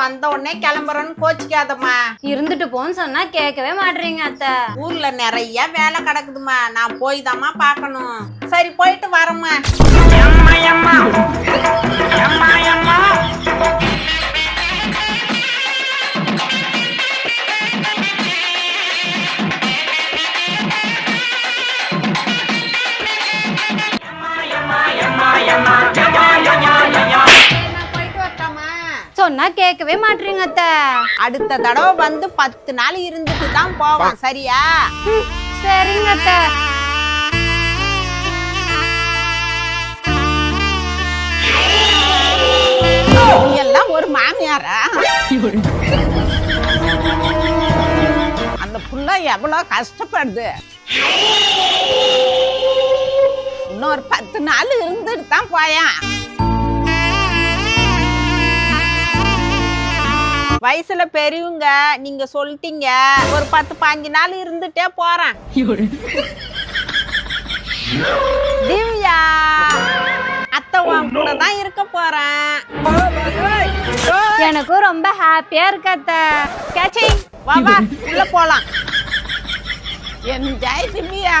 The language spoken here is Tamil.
வந்த உடனே கிளம்புறோன்னு கோச்சிக்காதம்மா. இருந்துட்டு போன்னு சொன்னா கேட்கவே மாட்டீங்க அத்தை. ஊர்ல நிறைய வேலை கிடக்குதுமா நான் போய் தாம்மா பார்க்கணும். சரி போயிட்டு வரேம்மா. சொன்னா கேட்கவே மாட்டீங்க அத்தை. அடுத்த தடவை வந்து பத்து நாள் இருந்துட்டு தான் போவோம் சரியா? சரிங்க அத்தை. எல்லாம் ஒரு மாமியாரா? அந்த புள்ள எவ்வளோ கஷ்டப்படுது. இன்னொரு பத்து நாள் இருந்துட்டு தான் போயான். வயசுல பெரியவங்க நீங்க சொல்லிட்டீங்க. ஒரு பத்து பாஞ்சு நாள் இருந்துட்டே போறேன் திவ்யா அத்தை உன் கூட தான் இருக்க போறேன். எனக்கும் ரொம்ப ஹாப்பியா இருக்கு அத்தை. கேச்சி வா வா உள்ள போலாம். என் ஜெய் திவ்யா